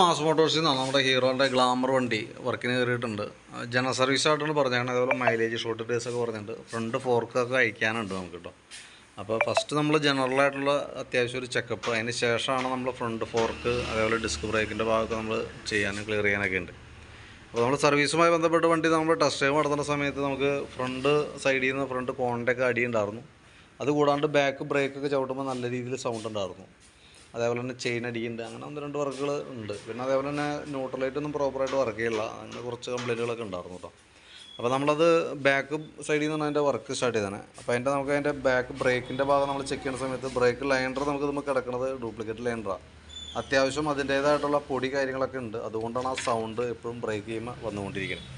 Mass മോട്ടോഴ്സിൽ നിന്നാണ്. നമ്മുടെ ഹീറോന്റെ glamour വണ്ടി വർക്കിന് കയറിയിട്ടുണ്ട്. ജനറൽ സർവീസ് ആയിട്ടാണ് പറഞ്ഞാണ് അതേപോലെ മൈലേജ് ഷോർട്ട് ഡേയ്സ് ഒക്കെ പറഞ്ഞിട്ടുണ്ട്. ഫ്രണ്ട് ഫോർക്കൊക്കെ അയക്കാനുണ്ട് നമുക്ക് കേട്ടോ അപ്പോൾ ഫസ്റ്റ് നമ്മൾ ജനറൽ ആയിട്ടുള്ള അത്യാവശ്യം ഒരു ചെക്കപ്പ് അതിന് ശേഷമാണ് നമ്മൾ ഫ്രണ്ട് ഫോർക്ക് അതേപോലെ ഡിസ്ക് ബ്രേക്കിന്റെ ഭാഗമൊക്കെ നമ്മൾ ചെയ്യാനും ക്ലിയർ ചെയ്യാനൊക്കെ ഉണ്ട്. അപ്പോൾ നമ്മൾ സർവീസുമായി ബന്ധപ്പെട്ട് വണ്ടി നമ്മൾ ടെസ്റ്റ് ഡ്രൈവ് നടത്തുന്ന സമയത്ത് നമുക്ക് ഫ്രണ്ട് സൈഡിൽ നിന്ന് ഫ്രണ്ട് കോണിന്റെയൊക്കെ അടി ഉണ്ടായിരുന്നു. അതുകൂടാണ്ട് ബാക്ക് ബ്രേക്കൊക്കെ ചവിട്ടുമ്പോൾ നല്ല രീതിയിൽ സൗണ്ട് ഉണ്ടായിരുന്നു. അതേപോലെ തന്നെ ചെയിൻ അടിക്കുന്നുണ്ട് അങ്ങനെ ഒന്ന് രണ്ട് വർക്കുകൾ ഉണ്ട്. പിന്നെ അതേപോലെ തന്നെ ന്യൂട്രലൈറ്റ് ഒന്നും പ്രോപ്പറായിട്ട് വർക്ക് ചെയ്യില്ല. അങ്ങനെ കുറച്ച് കംപ്ലൈന്റുകളൊക്കെ ഉണ്ടായിരുന്നു കേട്ടോ അപ്പോൾ നമ്മളത് ബാക്ക് സൈഡിൽ നിന്നാണ് അതിന്റെ വർക്ക് സ്റ്റാർട്ട് ചെയ്തത് അപ്പോൾ അതിന്റെ നമുക്ക് അതിന്റെ ബാക്ക് ബ്രേക്കിന്റെ ഭാഗം നമ്മൾ ചെക്ക് ചെയ്യുന്ന സമയത്ത് ബ്രേക്ക് ലൈൻഡർ നമുക്ക് നമുക്ക് കിടക്കുന്നത് ഡ്യൂപ്ലിക്കേറ്റ് ലൈൻഡറാണ് അത്യാവശ്യം അതിന്റേതായിട്ടുള്ള പൊടി കാര്യങ്ങളൊക്കെ ഉണ്ട്. അതുകൊണ്ടാണ് ആ സൗണ്ട് എപ്പോഴും ബ്രേക്ക് ചെയ്യുമ്പോൾ വന്നുകൊണ്ടിരിക്കുന്നത്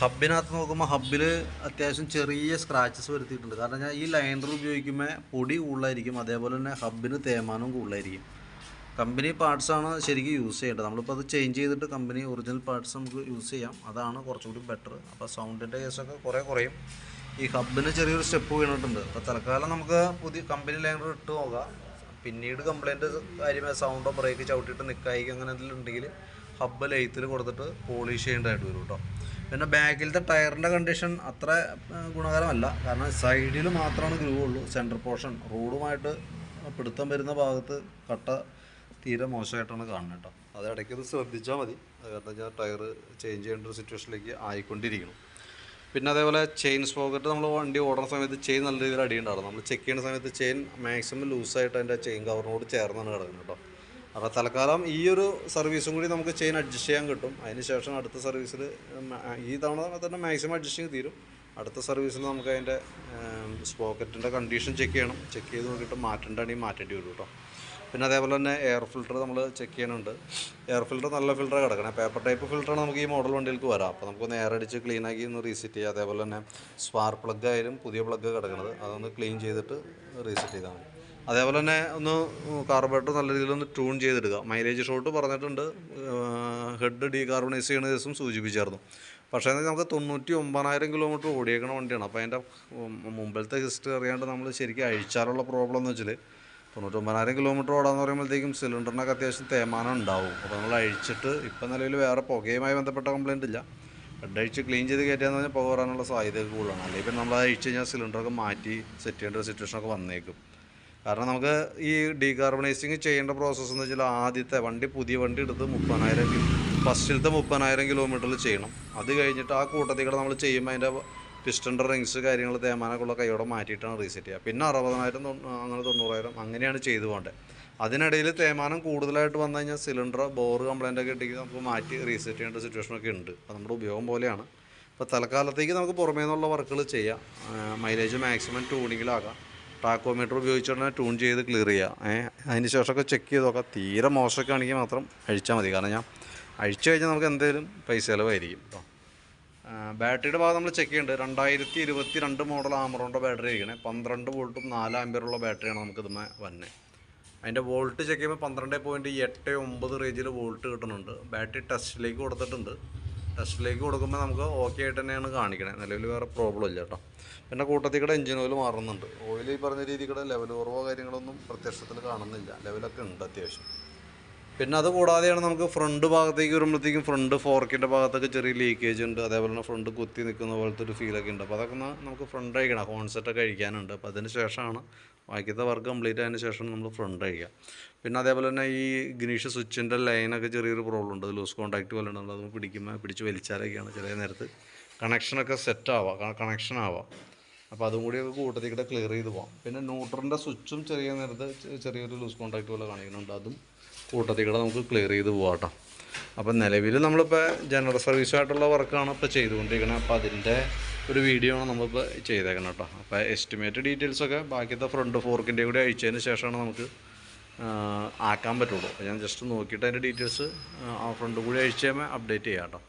ഹബിനകത്ത് നോക്കുമ്പോൾ ഹബിൽ അത്യാവശ്യം ചെറിയ സ്ക്രാച്ചസ് വരുത്തിയിട്ടുണ്ട്. കാരണം ഞാൻ ഈ ലൈനർ ഉപയോഗിക്കുമ്പോൾ പൊടി കൂടുതലായിരിക്കും. അതേപോലെ തന്നെ ഹബിന് തേമാനവും കൂടുതലായിരിക്കും. കമ്പനി പാർട്സാണ് ശരിക്കും യൂസ് ചെയ്യേണ്ടത്. നമ്മളിപ്പോൾ അത് ചേഞ്ച് ചെയ്തിട്ട് കമ്പനി ഒറിജിനൽ പാർട്സ് നമുക്ക് യൂസ് ചെയ്യാം. അതാണ് കുറച്ചുകൂടി ബെറ്റർ അപ്പോൾ സൗണ്ടിന്റെ കേസൊക്കെ കുറേ കുറയും. ഈ ഹബിന് ചെറിയൊരു സ്റ്റെപ്പ് വീണിട്ടുണ്ട്. അപ്പോൾ തൽക്കാലം നമുക്ക് പുതിയ കമ്പനി ലൈനർ ഇട്ട് നോക്കാം. പിന്നീട് കംപ്ലൈന്റ് കാര്യമായ സൗണ്ടോ ബ്രേക്ക് ചവിട്ടിയിട്ട് നിൽക്കായിരിക്കും അങ്ങനെ എന്തെങ്കിലും ഉണ്ടെങ്കിൽ ഹബ്ബ് ലൈത്തിൽ കൊടുത്തിട്ട് പോളിഷ് ചെയ്യേണ്ടതായിട്ട് വരും കേട്ടോ പിന്നെ ബാക്കിലത്തെ ടയറിന്റെ കണ്ടീഷൻ അത്ര ഗുണകരമല്ല. കാരണം സൈഡിൽ മാത്രമാണ് ഗ്രൂവ് ഉള്ളൂ. സെന്റർ പോർഷൻ റോഡുമായിട്ട് പിടുത്തം വരുന്ന ഭാഗത്ത് കട്ട തീരെ മോശമായിട്ടാണ് കാണുന്നത് കേട്ടോ. അത് ഇടയ്ക്ക് ശ്രദ്ധിച്ചാൽ മതി. കാരണം വെച്ചാൽ ടയർ ചേഞ്ച് ചെയ്യേണ്ട ഒരു സിറ്റുവേഷനിലേക്ക് ആയിക്കൊണ്ടിരിക്കണം പിന്നെ അതേപോലെ ചെയിൻ സ്പോക്കറ്റ് നമ്മൾ വണ്ടി ഓടുന്ന സമയത്ത് ചെയിൻ നല്ല രീതിയിൽ അടിയുണ്ടാവും നമ്മൾ ചെക്ക് ചെയ്യുന്ന സമയത്ത് ചെയിൻ മാക്സിമം ലൂസായിട്ട് അതിന്റെ ചെയിൻ കവറിനോട് ചേർന്നാണ് കിടക്കുന്നത് കേട്ടോ. അപ്പോൾ തൽക്കാലം ഈ ഒരു സർവീസും കൂടി നമുക്ക് ചെയിൻ അഡ്ജസ്റ്റ് ചെയ്യാൻ കിട്ടും. അതിന് ശേഷം അടുത്ത സർവീസിൽ ഈ തവണ തന്നെ മാക്സിമം അഡ്ജസ്റ്റിങ് തീരും. അടുത്ത സർവീസിൽ നമുക്ക് അതിന്റെ സ്പോക്കറ്റിന്റെ കണ്ടീഷൻ ചെക്ക് ചെയ്യണം. ചെക്ക് ചെയ്ത് നോക്കിയിട്ട് മാറ്റേണ്ടതാണെങ്കിൽ മാറ്റേണ്ടി വരും കേട്ടോ പിന്നെ അതേപോലെ തന്നെ എയർ ഫിൽറ്റർ നമ്മൾ ചെക്ക് ചെയ്യാനുണ്ട് എയർ ഫിൽറ്റർ നല്ല ഫിൽറ്റർ കിടക്കണം. പേപ്പർ ടൈപ്പ് ഫിൽറ്ററാണ് നമുക്ക് ഈ മോഡൽ വണ്ടികൾക്ക് വരാം. അപ്പോൾ നമുക്കൊന്ന് എയർ അടിച്ച് ക്ലീൻ ആക്കി ഒന്ന് റീസെറ്റ് ചെയ്യുക അതേപോലെ തന്നെ സ്പാർ പ്ലഗ് ആയാലും പുതിയ പ്ലഗ് കിടക്കുന്നത് അതൊന്ന് ക്ലീൻ ചെയ്തിട്ട് റീസെറ്റ് ചെയ്താൽ മതി. അതേപോലെ തന്നെ ഒന്ന് കാർബറേറ്റർ നല്ല രീതിയിൽ ഒന്ന് ട്യൂൺ ചെയ്തെടുക്കുക മൈലേജ് ഷോട്ട് പറഞ്ഞിട്ടുണ്ട്. ഹെഡ് ഡീകാർബണൈസ് ചെയ്യുന്ന ദിവസം സൂചിപ്പിച്ചായിരുന്നു. പക്ഷേ നമുക്ക് തൊണ്ണൂറ്റി ഒമ്പതിനായിരം കിലോമീറ്റർ ഓടിയേക്കണ വണ്ടിയാണ്. അപ്പോൾ അതിന്റെ മുമ്പിലത്തെ ഹിസ്റ്ററി അറിയാണ്ട് നമ്മൾ ശരിക്കും അഴിച്ചാലുള്ള പ്രോബ്ലം എന്ന് വെച്ചാൽ തൊണ്ണൂറ്റൊമ്പതിനായിരം കിലോമീറ്റർ ഓടാന്ന് പറയുമ്പോഴത്തേക്കും സിലിണ്ടറിനൊക്കെ അത്യാവശ്യം തേമാനം ഉണ്ടാവും. അപ്പോൾ നമ്മൾ അഴിച്ചിട്ട് ഇപ്പം നിലവിൽ വേറെ പുകയുമായി ബന്ധപ്പെട്ട കംപ്ലയിന്റ് ഇല്ല. ഹെഡ് അഴിച്ച് ക്ലീൻ ചെയ്ത് കയറ്റിയാന്ന് പറഞ്ഞാൽ പുക വരാനുള്ള സാധ്യത കൂടുതലാണ്. അല്ലെങ്കിൽ നമ്മൾ അഴിച്ച് കഴിഞ്ഞാൽ സിലിണ്ടറൊക്കെ മാറ്റി സെറ്റ് ചെയ്യേണ്ട ഒരു സിറ്റുവേഷനൊക്കെ വന്നേക്കും. കാരണം നമുക്ക് ഈ ഡീകാർബണൈസിങ് ചെയ്യേണ്ട പ്രോസസ്സ് എന്ന് വെച്ചാൽ ആദ്യത്തെ വണ്ടി പുതിയ വണ്ടി എടുത്ത് മുപ്പതിനായിരം ഫസ്റ്റിലത്തെ മുപ്പതിനായിരം കിലോമീറ്ററിൽ ചെയ്യണം. അത് കഴിഞ്ഞിട്ട് ആ കൂട്ടത്തിൽ കൂടെ നമ്മൾ ചെയ്യുമ്പോൾ അതിന്റെ പിസ്റ്റന്റെ റിങ്സ് കാര്യങ്ങൾ തേമാനൊക്കെയുള്ള കൈയോടെ മാറ്റിയിട്ടാണ് റീസെറ്റ് ചെയ്യുക. പിന്നെ അറുപതിനായിരം അങ്ങനെ തൊണ്ണൂറായിരം അങ്ങനെയാണ് ചെയ്തു പോകേണ്ടത് അതിനിടയിൽ തേമാനം കൂടുതലായിട്ട് വന്നു കഴിഞ്ഞാൽ സിലിണ്ടർ ബോർ കംപ്ലൈന്റ് ഒക്കെ ഇട്ടെങ്കിൽ നമുക്ക് മാറ്റി റീസെറ്റ് ചെയ്യേണ്ട സിറ്റുവേഷനൊക്കെ ഉണ്ട്. അപ്പോൾ നമ്മുടെ ഉപയോഗം പോലെയാണ്. അപ്പോൾ തൽക്കാലത്തേക്ക് നമുക്ക് പുറമേ നിന്നുള്ള വർക്കുകൾ ചെയ്യാം. മൈലേജ് മാക്സിമം ട്യൂണിങ്ങിലാക്കാം ടാക്കോമീറ്റർ ഉപയോഗിച്ചുകൊണ്ട് ട്യൂൺ ചെയ്ത് ക്ലിയർ ചെയ്യാം. ഏഹ് അതിന് ശേഷമൊക്കെ ചെക്ക് ചെയ്ത് നോക്കാം തീരെ മോശമൊക്കെ ആണെങ്കിൽ മാത്രം അഴിച്ചാൽ മതി. കാരണം ഞാൻ അഴിച്ചു കഴിഞ്ഞാൽ നമുക്ക് എന്തെങ്കിലും പൈസ ചിലവായിരിക്കും കേട്ടോ ബാറ്ററിയുടെ ഭാഗം നമ്മൾ ചെക്ക് ചെയ്യുന്നുണ്ട് രണ്ടായിരത്തി ഇരുപത്തി രണ്ട് മോഡൽ ആമറോണിന്റെ ബാറ്ററി ഇരിക്കണേ പന്ത്രണ്ട് വോൾട്ടും നാല് ആമ്പിയറുള്ള ബാറ്ററിയാണ് നമുക്ക് ഇതുമേ വന്നെ. അതിന്റെ വോൾട്ട് ചെക്ക് ചെയ്യുമ്പോൾ പന്ത്രണ്ട് പോയിന്റ് എട്ട് ഒമ്പത് റേഞ്ചിൽ വോൾട്ട് കിട്ടുന്നുണ്ട്. ബാറ്ററി ടെസ്റ്റിലേക്ക് കൊടുത്തിട്ടുണ്ട്. ടെസ്റ്റിലേക്ക് കൊടുക്കുമ്പോൾ നമുക്ക് ഓക്കെ ആയിട്ട് തന്നെയാണ് കാണിക്കണേ. നിലവിൽ വേറെ പ്രോബ്ലം ഇല്ല കേട്ടോ പിന്നെ കൂട്ടത്തിൽ കൂടെ എഞ്ചിൻ ഓയിൽ മാറുന്നുണ്ട്. ഓയിൽ ഈ പറഞ്ഞ രീതിയിൽ കൂടെ ലെവൽ കുറവോ കാര്യങ്ങളൊന്നും പ്രത്യക്ഷത്തിൽ കാണുന്നില്ല. ലെവലൊക്കെ ഉണ്ട് അത്യാവശ്യം. പിന്നെ അത് കൂടാതെയാണ് നമുക്ക് ഫ്രണ്ട് ഭാഗത്തേക്ക് വരുമ്പോഴത്തേക്കും ഫ്രണ്ട് ഫോർക്കിന്റെ ഭാഗത്തൊക്കെ ചെറിയ ലീക്കേജ് ഉണ്ട്. അതേപോലെ തന്നെ ഫ്രണ്ട് കുത്തി നിൽക്കുന്ന പോലത്തെ ഒരു ഫീലൊക്കെ ഉണ്ട്. അപ്പോൾ അതൊക്കെ നമുക്ക് ഫ്രണ്ട് അഴിക്കണം. ഹോൺസെറ്റൊക്കെ അഴിക്കാനുണ്ട്. അപ്പോൾ അതിന് ശേഷമാണ് ബാക്കിയത്തെ വർക്ക് കംപ്ലീറ്റ് ആയതിന് ശേഷം നമ്മൾ ഫ്രണ്ട് അഴിക്കാം പിന്നെ അതേപോലെ തന്നെ ഈ ഗ്രീഷ് സ്വിച്ചിന്റെ ലൈനൊക്കെ ചെറിയൊരു പ്രോബ്ലം ഉണ്ട്. ലൂസ് കോൺടാക്റ്റ് പോലെ ഉണ്ട് അത് പിടിക്കുമ്പോൾ പിടിച്ച് വലിച്ചാലൊക്കെയാണ് ചെറിയ നേരത്ത് കണക്ഷനൊക്കെ സെറ്റ് ആവാം കണക്ഷൻ ആവാം അപ്പോൾ അതും കൂടി ഒക്കെ കൂട്ടത്തിൽ കൂടെ ക്ലിയർ ചെയ്ത് പോകാം പിന്നെ ന്യൂട്രലിന്റെ സ്വിച്ചും ചെറിയ നേരത്തെ ചെറിയൊരു ലൂസ് കോൺടാക്റ്റ് പോലെ കാണിക്കുന്നുണ്ട്. അതും കൂട്ടത്തിൽ കൂടെ നമുക്ക് ക്ലിയർ ചെയ്ത് പോകാം അപ്പം നിലവിൽ നമ്മളിപ്പോൾ ജനറൽ സർവീസായിട്ടുള്ള വർക്കാണ് ഇപ്പോൾ ചെയ്തുകൊണ്ടിരിക്കുന്നത് അപ്പോൾ അതിന്റെ ഒരു വീഡിയോ ആണ് നമ്മളിപ്പോൾ ചെയ്തേക്കണം കേട്ടോ അപ്പോൾ എസ്റ്റിമേറ്റ് ഡീറ്റെയിൽസൊക്കെ ബാക്കിയത്തെ ഫ്രണ്ട് ഫോർക്കിന്റെ കൂടി അയച്ചതിന് ശേഷമാണ് നമുക്ക് ആക്കാൻ പറ്റുള്ളൂ. അപ്പോൾ ഞാൻ ജസ്റ്റ് നോക്കിയിട്ട് അതിന്റെ ഡീറ്റെയിൽസ് ആ ഫ്രണ്ട് കൂടി അയച്ചു കഴിയുമ്പോൾ അപ്ഡേറ്റ് ചെയ്യാം കേട്ടോ